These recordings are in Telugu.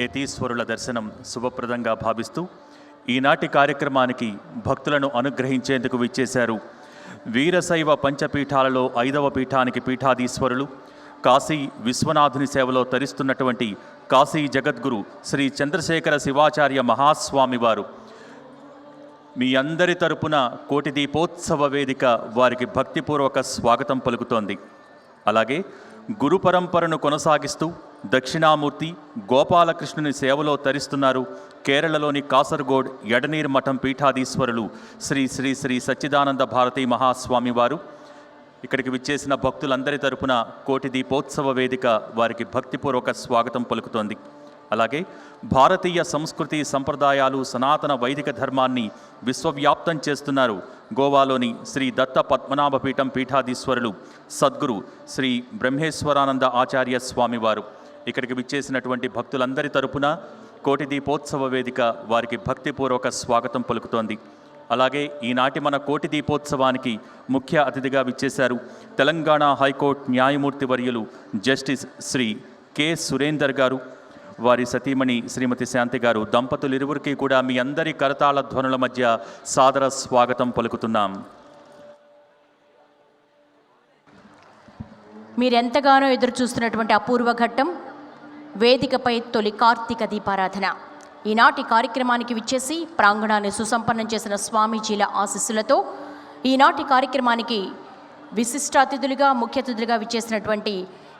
యతీశ్వరుల దర్శనం శుభప్రదంగా భావిస్తూ ఈనాటి కార్యక్రమానికి భక్తులను అనుగ్రహించేందుకు విచ్చేశారు వీరశైవ పంచపీఠాలలో ఐదవ పీఠానికి పీఠాధీశ్వరులు కాశీ విశ్వనాథుని సేవలో తరిస్తున్నటువంటి కాశీ జగద్గురు శ్రీ చంద్రశేఖర శివాచార్య మహాస్వామి వారు మీ అందరి తరపున కోటి దీపోత్సవ వేదిక వారికి భక్తిపూర్వక స్వాగతం పలుకుతోంది. అలాగే గురు పరంపరను కొనసాగిస్తూ దక్షిణామూర్తి గోపాలకృష్ణుని సేవలో తరిస్తున్నారు. కేరళలోని కాసర్గోడ్ ఎడనీర్ మఠం పీఠాధీశ్వరులు శ్రీ శ్రీ శ్రీ సచ్చిదానంద భారతీ మహాస్వామి వారు ఇక్కడికి విచ్చేసిన భక్తులందరి తరపున కోటి దీపోత్సవ వేదిక వారికి భక్తిపూర్వక స్వాగతం పలుకుతోంది. అలాగే భారతీయ సంస్కృతి సంప్రదాయాలు సనాతన వైదిక ధర్మాన్ని విశ్వవ్యాప్తం చేస్తున్నారు. గోవాలోని శ్రీ దత్త పద్మనాభపీఠం పీఠాధీశ్వరులు సద్గురు శ్రీ బ్రహ్మేశ్వరానంద ఆచార్య స్వామివారు. ఇక్కడికి విచ్చేసినటువంటి భక్తులందరి తరపున కోటి దీపోత్సవ వేదిక వారికి భక్తిపూర్వక స్వాగతం పలుకుతోంది. అలాగే ఈనాటి మన కోటి దీపోత్సవానికి ముఖ్య అతిథిగా విచ్చేశారు తెలంగాణ హైకోర్టు న్యాయమూర్తి వర్యులు జస్టిస్ శ్రీ కె. సురేందర్ గారు. వారి సతీమణి శ్రీమతి శాంతి గారు దంపతులు ఇరువురికి కూడా మీ అందరి కరతాళ ధ్వనుల మధ్య సాదర స్వాగతం పలుకుతున్నాం. మీరెంతగానో ఎదురు చూస్తున్నటువంటి అపూర్వ ఘట్టం వేదికపై తొలి కార్తీక దీపారాధన. ఈనాటి కార్యక్రమానికి విచ్చేసి ప్రాంగణాన్ని సుసంపన్నం చేసిన స్వామీజీల ఆశీస్సులతో ఈనాటి కార్యక్రమానికి విశిష్ట అతిథులుగా ముఖ్య అతిథులుగా విచ్చేసినటువంటి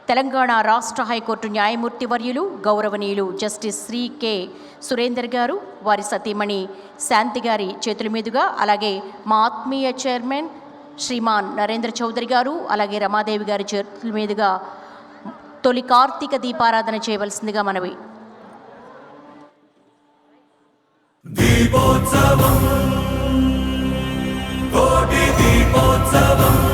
తెలంగాణ రాష్ట్ర హైకోర్టు న్యాయమూర్తి వర్యులు గౌరవనీయులు జస్టిస్ శ్రీ కె. సురేందర్ గారు వారి సతీమణి శాంతి గారి చేతుల మీదుగా అలాగే మా ఆత్మీయ చైర్మన్ శ్రీమాన్ నరేంద్ర చౌదరి గారు అలాగే రమాదేవి గారి చేతుల మీదుగా తొలి కార్తీక దీపారాధన చేయవలసిందిగా మనవి. దీపోత్సవం కోటి దీపోత్సవం.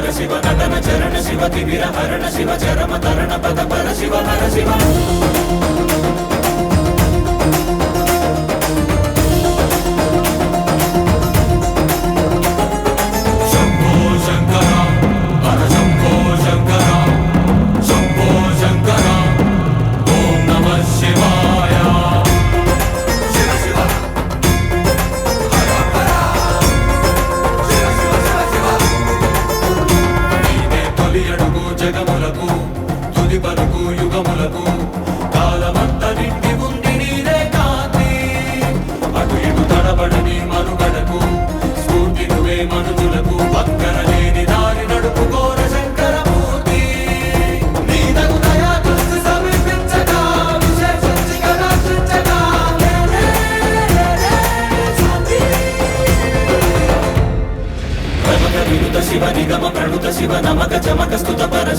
పర శివ నటన చరణ శివ తిమిర హరణ శివ చరమ తరణ పద పర శివ హర శివ.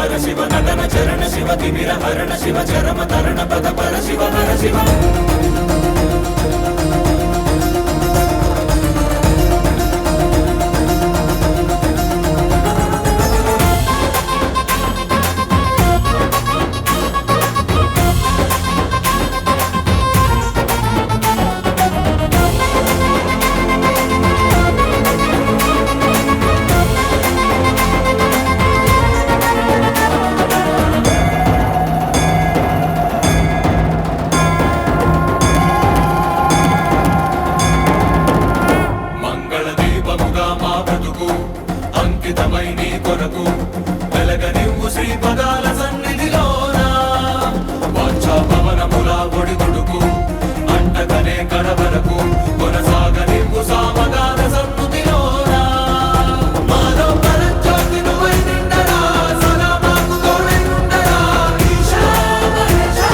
పర శివ హర నటన చరణ శివ తిమిర హరణ శివ చరమ తరణ పద పర శివ హర శివ. అంటకనే కడవరకు కొనసాగనివ్వు సామగాన సన్నుతిలోన? మాలో పరంజ్యోతి నువ్వై నిండరా సదా మాకు తోడై ఉండరా ఈశా మహేశా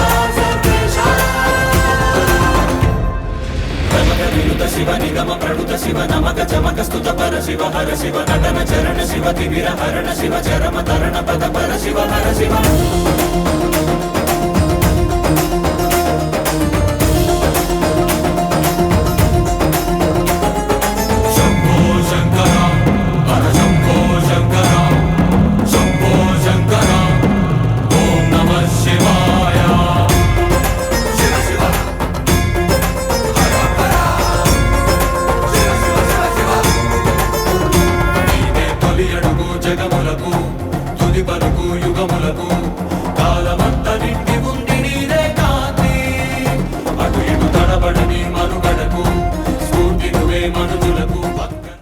శివ నిగమ ప్రణుత శివ నమక చమక స్తుత పర శివ హర శివ నటన చరణ శివ తిమిర హరణ శివ చరమ తరణ పద పర శివ హర శివ.